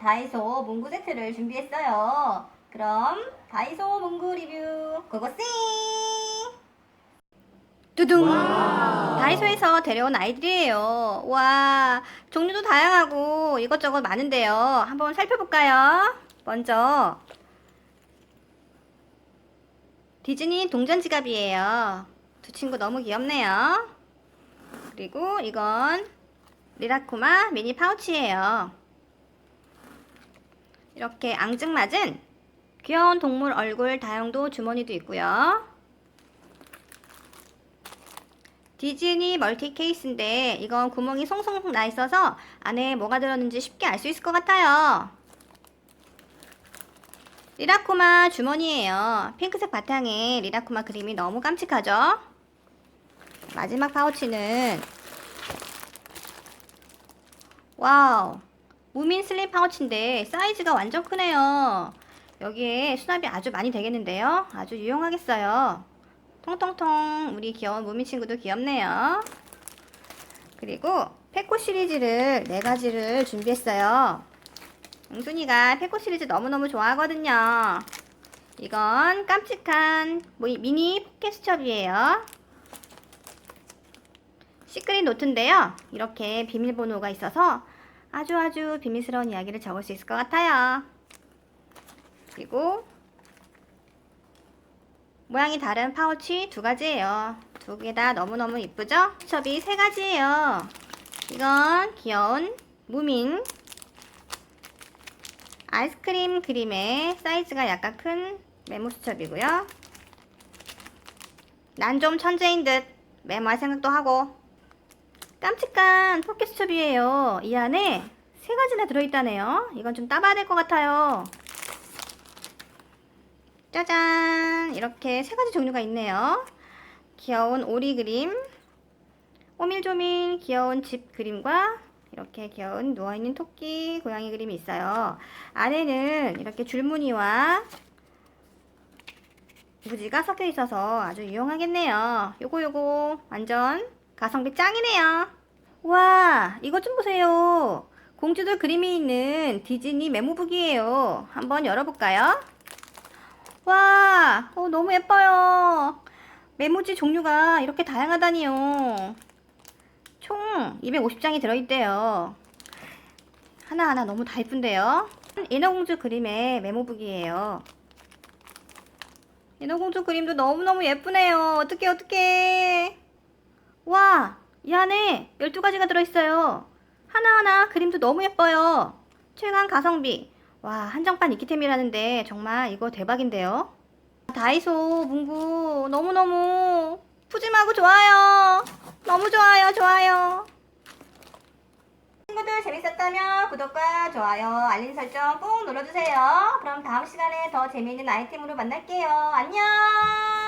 다이소 문구 세트를 준비했어요. 그럼 다이소 문구 리뷰 고고싱! 두둥! 다이소에서 데려온 아이들이에요. 와, 종류도 다양하고 이것저것 많은데요. 한번 살펴볼까요? 먼저 디즈니 동전 지갑이에요. 두 친구 너무 귀엽네요. 그리고 이건 리라쿠마 미니 파우치예요. 이렇게 앙증맞은 귀여운 동물 얼굴 다용도 주머니도 있고요. 디즈니 멀티 케이스인데 이건 구멍이 송송 나 있어서 안에 뭐가 들었는지 쉽게 알 수 있을 것 같아요. 리라쿠마 주머니예요. 핑크색 바탕에 리라쿠마 그림이 너무 깜찍하죠? 마지막 파우치는 와우 무민 슬림 파우치인데 사이즈가 완전 크네요. 여기에 수납이 아주 많이 되겠는데요. 아주 유용하겠어요. 통통통 우리 귀여운 무민 친구도 귀엽네요. 그리고 페코 시리즈를 네 가지를 준비했어요. 웅순이가 페코 시리즈 너무너무 좋아하거든요. 이건 깜찍한 뭐, 미니 포켓스첩이에요. 시크릿 노트인데요. 이렇게 비밀번호가 있어서 아주 아주 비밀스러운 이야기를 적을 수 있을 것 같아요. 그리고 모양이 다른 파우치 두 가지예요. 두 개 다 너무너무 이쁘죠? 수첩이 세 가지예요. 이건 귀여운 무민 아이스크림 그림의 사이즈가 약간 큰 메모 수첩이고요. 난 좀 천재인 듯 메모할 생각도 하고 깜찍한 포켓 수첩이에요. 이 안에 세 가지나 들어있다네요. 이건 좀 따봐야 될 것 같아요. 짜잔! 이렇게 세 가지 종류가 있네요. 귀여운 오리 그림, 오밀조밀 귀여운 집 그림과 이렇게 귀여운 누워있는 토끼 고양이 그림이 있어요. 안에는 이렇게 줄무늬와 무지가 섞여 있어서 아주 유용하겠네요. 요거 요거 완전 가성비 짱이네요. 와, 이것 좀 보세요. 공주들 그림이 있는 디즈니 메모북이에요. 한번 열어볼까요? 와, 어, 너무 예뻐요. 메모지 종류가 이렇게 다양하다니요. 총 250장이 들어있대요. 하나하나 너무 다 예쁜데요. 인어공주 그림의 메모북이에요. 인어공주 그림도 너무너무 예쁘네요. 어떡해, 어떡해. 와, 이 안에 12가지가 들어있어요. 하나하나 그림도 너무 예뻐요. 최강 가성비. 와, 한정판 이키템이라는데 정말 이거 대박인데요. 다이소 문구 너무너무 푸짐하고 좋아요. 너무 좋아요, 좋아요. 친구들 재밌었다면 구독과 좋아요, 알림 설정 꼭 눌러주세요. 그럼 다음 시간에 더 재미있는 아이템으로 만날게요. 안녕!